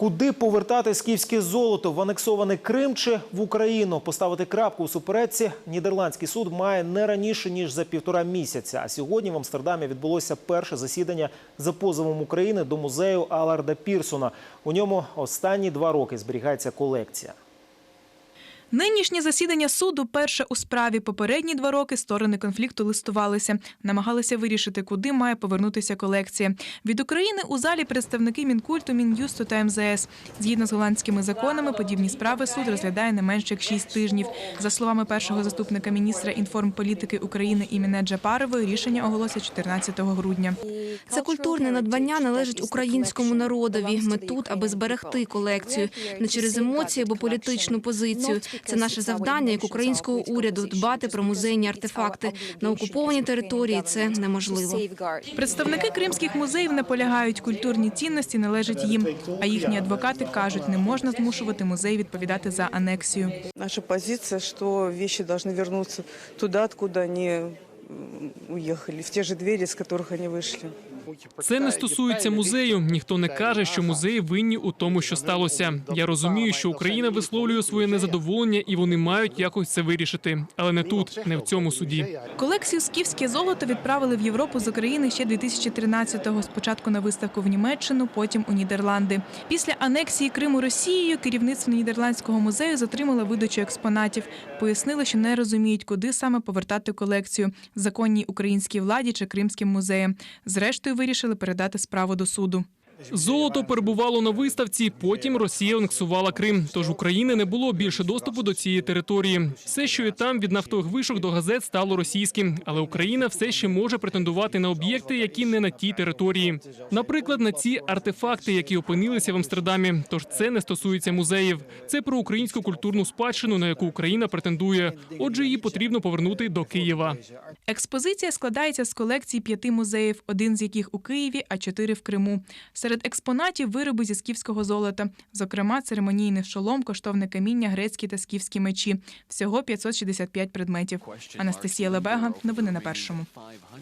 Куди повертати скіфське золото в анексований Крим чи в Україну? Поставити крапку у суперечці нідерландський суд має не раніше ніж за півтора місяця. А сьогодні в Амстердамі відбулося перше засідання за позовом України до музею Аларда Пірсона. У ньому останні два роки зберігається колекція. Нинішнє засідання суду перше у справі. Попередні два роки сторони конфлікту листувалися, намагалися вирішити, куди має повернутися колекція. Від України у залі представники Мінкульту, Мін'юсту та МЗС. Згідно з голландськими законами, подібні справи суд розглядає не менше як шість тижнів. За словами першого заступника міністра інформполітики України Іміне Джапарової, рішення оголосять 14 грудня. Це культурне надбання належить українському народові. Ми тут, аби зберегти колекцію, не через емоції або політичну позицію. Це наше завдання як українського уряду дбати про музейні артефакти на окупованій території. Це неможливо. Представники кримських музеїв наполягають, культурні цінності належать їм. А їхні адвокати кажуть, не можна змушувати музей відповідати за анексію. Наша позиция, что вещи должны вернуться туда, откуда они м, уехали, в те же двери, с которых они вышли. Це не стосується музею. Ніхто не каже, що музеї винні у тому, що сталося. Я розумію, що Україна висловлює своє незадоволення, і вони мають якось це вирішити, але не тут, не в цьому суді. Колекцію скіфське золото відправили в Європу з України ще 2013-го. Спочатку на виставку в Німеччину, потім у Нідерланди. Після анексії Криму Росією керівництво Нідерландського музею затримало видачу експонатів. Пояснили, що не розуміють, куди саме повертати колекцію законній українській владі чи кримським музеям. Зрештою, вирішили передати справу до суду. Золото перебувало на виставці. Потім Росія анексувала Крим. Тож України не було більше доступу до цієї території. Все, що і там від нафтових вишок до газет, стало російським. Але Україна все ще може претендувати на об'єкти, які не на тій території. Наприклад, на ці артефакти, які опинилися в Амстердамі. Тож це не стосується музеїв. Це про українську культурну спадщину, на яку Україна претендує. Отже, її потрібно повернути до Києва. Експозиція складається з колекцій п'яти музеїв, один з яких у Києві, а чотири в Криму. Серед експонатів вироби зі скіфського золота, зокрема, церемонійний шолом, коштовне каміння, грецькі та скіфські мечі. Всього 565 предметів. Анастасія Лебега. Новини на першому.